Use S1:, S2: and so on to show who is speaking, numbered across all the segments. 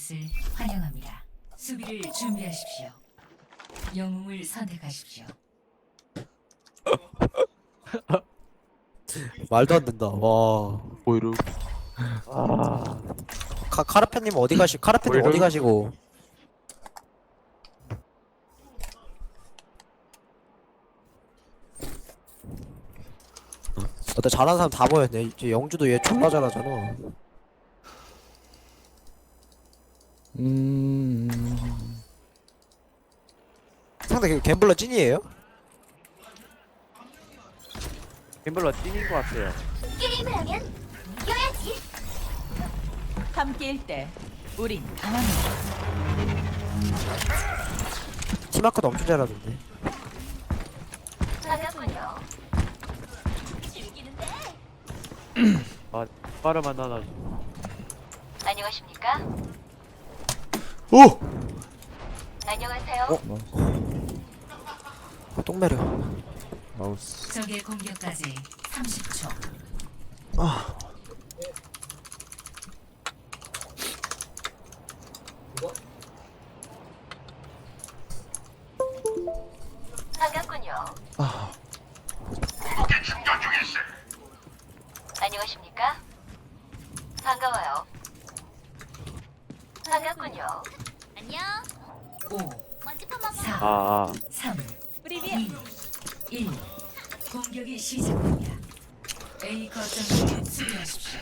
S1: 것을 환영합니다. 수비를 준비하십시오. 영웅을 선택하십시오.
S2: 말도 안 된다. 와.
S3: 보이루
S2: 아. 카 카라페님 어디 가시? 카라페님? 어디 가시고? 어때 잘하는 사람 다 보였네. 이제 영주도 얘 존나 잘하잖아.
S3: 음
S2: 상대 그 갬블러 찐이에요?
S3: 갬블러 찐인 것 같아요
S4: 게임을 하면 이겨야지.
S5: 함께일 때 우린 강합니다.
S2: 팀아크도 엄청 잘하던데.
S4: 반갑군요. 즐기는데.
S3: 아 빠를 만나나
S4: 안녕하십니까?
S6: 오!
S4: 안녕하세요.
S2: 어? 아, 똥 매려.
S6: 마우스
S1: 적의 공격까지 30초.
S4: 반갑군요. 안녕하십니까? 반가워요. 안녕.
S1: 5,
S4: 먼지 한번
S1: 4,
S3: 아아
S1: 3,
S5: 프리비아
S1: 2, 1. 공격이 시작됩니다. A 거점을 수비하십시오.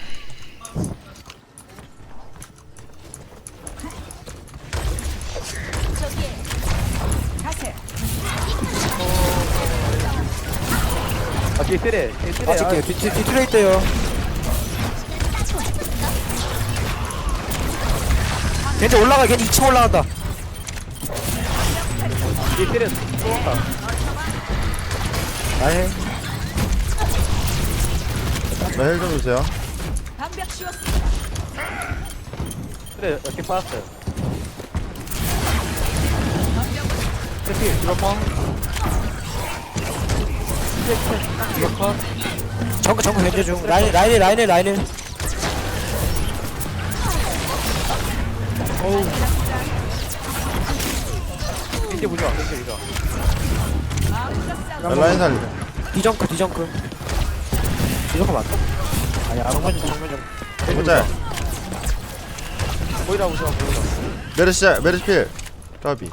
S3: 아 뒤에 쓰레 뒤에 쓰레
S2: 아, 찍게. 뒤, 뒤, 뒤틀에 있대요. 걔네 올라가. 걔네 2층 올라간다.
S3: 뒤에 쓰레 쏘았다
S2: 아이.
S6: 나헬좀 주세요
S5: 방벽 씌웠습니다.
S3: 쓰레 이렇게 빠졌어요 드롭펑 드롭펑
S2: 정크, 정크 견제 중. 라인, 라인에, 라인에, 라인에.
S3: 이제 보자 이제 보자
S6: 야, 라인 살리
S2: 디정크, 디정크. 디정크 맞다? 아니야, 정면, 정면, 정면.
S6: 보자
S3: 보이라 보자 보이라
S6: 메르시 메르시 필 까비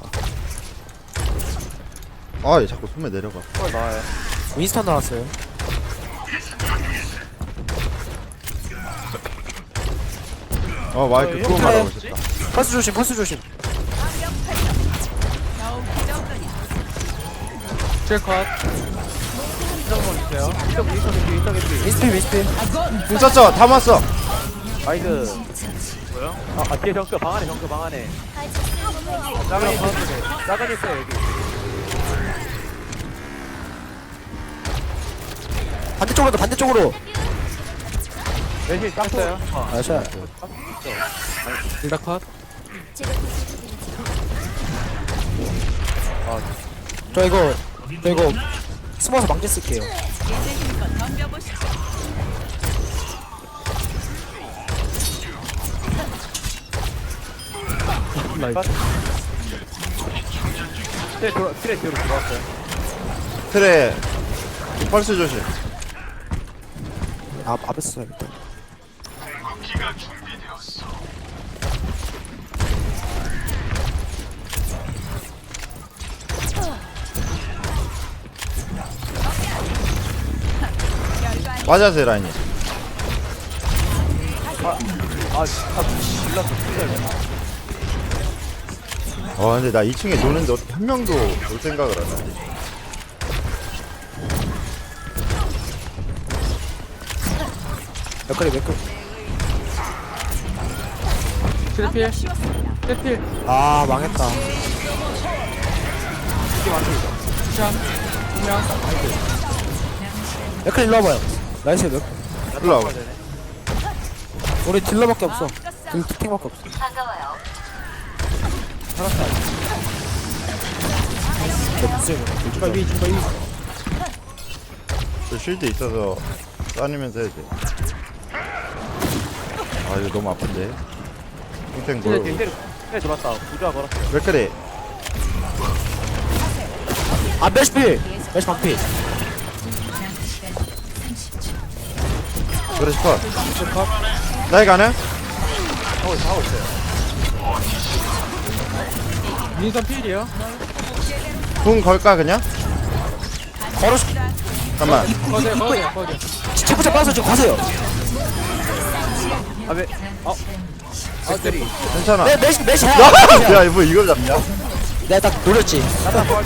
S6: 아얘 자꾸 손에 내려가
S3: 헐 나와요
S2: 윈스턴 나왔어요.
S6: 어 마이크 그거 말하고 싶다
S2: 퍼스 조심, 퍼스 조심.
S3: 킬컷. 이정도 주세요 겐지 이정 겐지
S2: 윈스필, 윈스필.
S6: 궁 썼어 다 맞어.
S3: 나이스. 뭐야? 아, 아 뒤에 정크 방 안에 정크 방 안에. 작은 있어요 작은 있어요 여기.
S2: 반대쪽으로, 반대쪽으로.
S3: 내신 땄어요. 어
S2: 아, 샤.
S3: 둘다 컷.
S2: 저 이거, 저 이거, 숨어서 망치 쓸게요.
S5: 덤벼보시죠.
S3: 트레 뒤로 들어왔어요
S6: 트레 펄스 조심
S2: 아, 밥에 써야겠다.
S6: 맞아세요 라인이
S3: 아 진짜 몰랐어 진짜
S6: 와 근데 나 2층에 노는데 어떻게 한 명도 올 생각을 안 하지
S2: 몇클이 몇클.
S5: 방벽 씌웠습니다.
S2: 아, 망했다. 몇클 일로 와봐요. 나이스 몇
S6: 일로 와봐
S2: 우리 딜러밖에 없어. 딜 특팅밖에 없어.
S4: 반가워요.
S2: 저 무슨
S3: 중간 위 중간 위
S6: 저 쉴드 있어서 싸니면서 해야 돼아 이거 너무 아픈데
S3: 딜,
S6: 뭘
S3: 딜, 딜. 딜 들어왔다. 부조화 걸었어.
S6: 왜 그래
S2: 아 메시필 메시 방필
S6: 그래 스컷 나이 가네
S3: 하고 있어, 하고 있어요.
S2: 민선 필이요
S6: 궁 걸까 그냥?
S2: 걸어서
S6: 잠깐만
S2: 거세요 거세요 거세요 체포자 빠서 지금 가세요
S3: 아, 왜? 어? 아, 때리.
S6: 괜찮아
S2: 네 메시 메시
S6: 야! 야 이거 이걸 잡냐?
S2: 내가 딱 노렸지
S3: 나다 났다.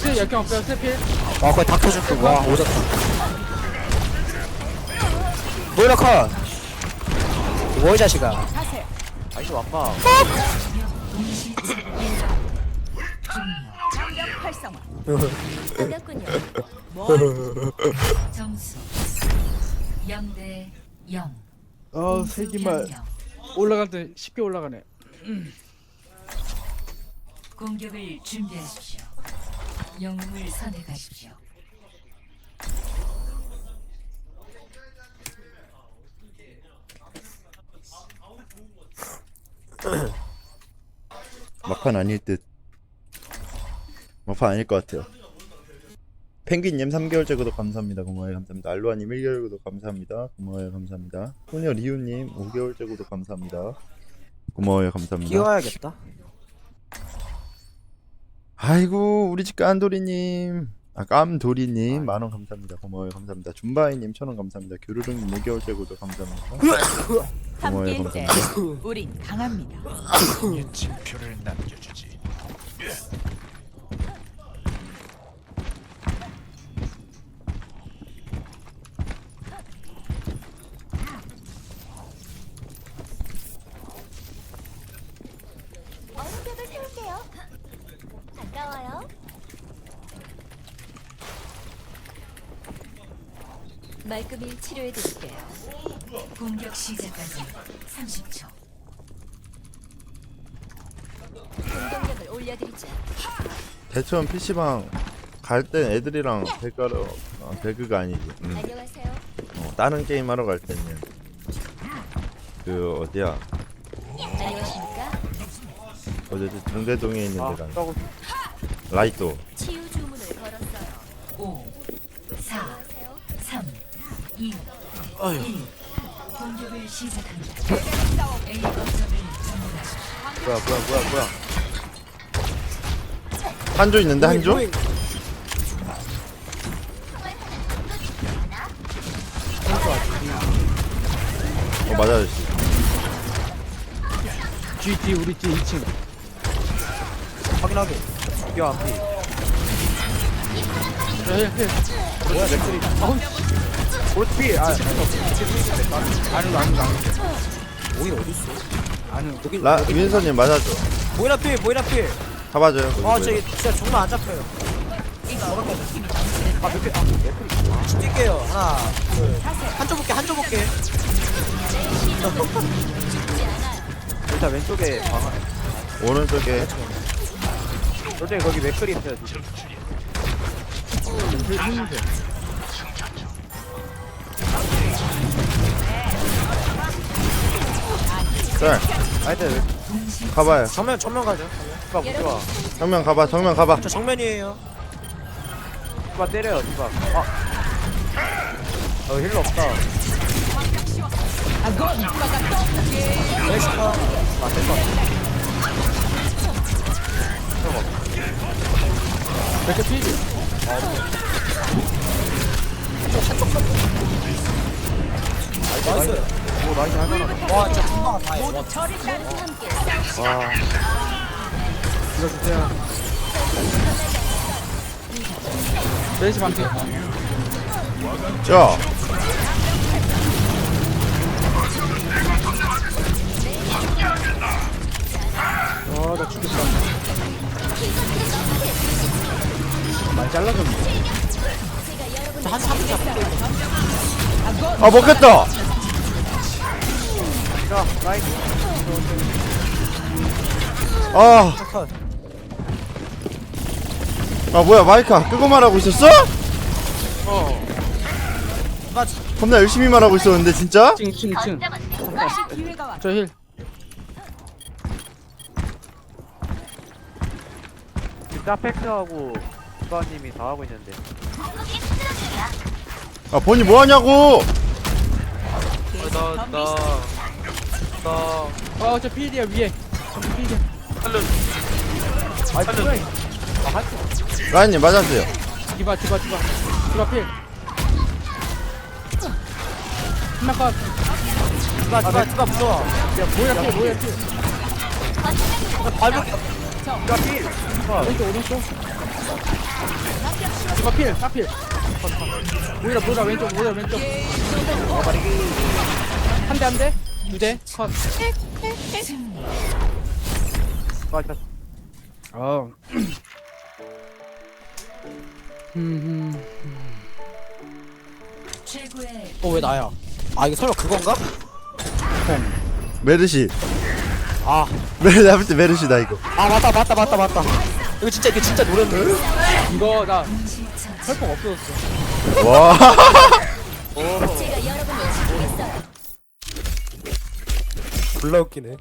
S2: 스 역경 없어요 스필 와 거의 다 켜줄게 와 오졌다 뭐이라 컷 뭐이 자식아.
S3: 아이스 완마.
S5: 방벽 활성화.
S4: 반갑군요.
S1: 점수 0대 0.
S2: 아
S1: 세기말
S2: 올라갈 때 쉽게 올라가네
S1: 공격을 준비하십시오. 영웅을 선택하십시오.
S6: 막판 아닐 듯. 막판 아닐 것 같아요. 펭귄님 3개월째 구독 감사합니다. 고마워요. 감사합니다. 알로아님 1개월 구독 감사합니다. 고마워요. 감사합니다. 소녀 리우님 5개월째 구독 감사합니다. 고마워요. 감사합니다.
S2: 끼워야겠다
S6: 아이고 우리 집 깐돌이님. 아 깜돌이님. 만원 감사합니다. 고마워요. 감사합니다. 줌바이님 천원 감사합니다. 교르릉님 5개월째 구독 감사합니다. 고마워요.
S5: 함께일 때
S6: 감사합니다.
S5: 우린 강합니다.
S4: 얼음벽을 세울게요. 반가워요. 말끔히 치료해 드릴게요.
S1: 공격 시작까지 30초.
S4: 공격력을 올려드리죠.
S6: 대처럼 PC방 갈 땐 애들이랑 배가러 어, 배그가 아니지 음.
S4: 안녕하세요.
S6: 어, 다른 게임 하러 갈 때는 그 어디야
S4: 안녕하십니까?
S6: 어제 동대동에 있는
S3: 아,
S6: 데가
S3: 싸고
S6: 라이토
S4: 치유 주문을 걸었어요.
S1: 5, 4,
S4: 안녕하세요.
S1: 3, 2, 1. 공격을 시작합니다. A 거점을 점령하십시오.
S3: 뭐야, 뭐야, 뭐야, 뭐야.
S6: 한조 있는데 한조? 어 맞아 아저씨
S2: GT 우리 뒤 2층
S3: 확인하게. 이겨 앞이.
S2: 힐힐
S3: 뭐야, 맥클이. 오르피. 아,
S2: 아는 아는 아는 오긴 어딨어 아는 여기
S6: 라 윈서님 맞아줘
S2: 보이라 필 보이라 필
S6: 잡아줘요 거기
S2: 아. 저기 진짜 정말 안 잡혀요.
S3: 아, 맥클, 아, 맥클이.
S2: 뛸게요. 하나, 둘. 한쪽 볼게, 한쪽 볼게.
S3: 일단 왼쪽에 방.
S6: 오른쪽에
S3: 솔직히 거기 맥클이 있어요, 지금.
S6: 짤
S3: 근데
S6: 가봐요
S2: 정면, 정면 가죠.
S3: 못 좋아.
S6: 정면 가봐 정면 가봐
S2: 저 정면이에요.
S3: 누가 때려요, 누가. 아. 어, 힐러 없다.
S2: 멕시코.
S3: 아, 됐다.
S2: 이렇게 필이. 나이스.
S3: 오, 나이스 할만하다.
S2: 와, 진짜 금방 다 해. 와,
S3: 와.
S2: 이거 주세요. 레이스 반피.
S6: 자
S2: 아, 나 죽겠다. 많이 잘라졌네. 한 3분 잡을게.
S6: 아 먹겠다
S3: 자, 나이스.
S6: 아,
S2: 컷.
S6: 아 뭐야 마이크 끄고 말하고 있었어?
S3: 어.
S2: 나
S6: 겁나 열심히 말하고 있었는데 진짜?
S7: 다시 기회가 왔.
S8: 저 힐.
S3: 짜팩트하고 수아님이 다 하고 있는데.
S6: 아 본이 뭐 하냐고
S7: 나, 나,
S8: 어, 저 필이야 위에. 저 필이야.
S3: 아, 살려.
S6: 라인님 맞았어요
S8: 디바 디바 디바. 디바 필. 한명 컷.
S3: 누가 누가 누가 무서워.
S8: 야 뭐야 필 뭐야 필.
S3: 발목. 누가 필.
S8: 오른쪽 오른쪽. 디바 필. 딱 필. 보이라 보이라 왼쪽 보이라 왼쪽. 한 대 한 대. 두 대. 컷.
S3: 누가 쳤어.
S8: 어. 음. 어왜 나야? 아 이게 설마 그건가?
S6: 메르시
S8: 아.
S6: 메르시 잡을 때 메르시다 이거
S8: 아 맞다 맞다 맞다 맞다. 이거 진짜 이게 진짜 노래인데? 이거 나. 설정 없어졌어.
S6: 와
S4: 여러분을 지키겠어요.
S8: 졸라 웃기네.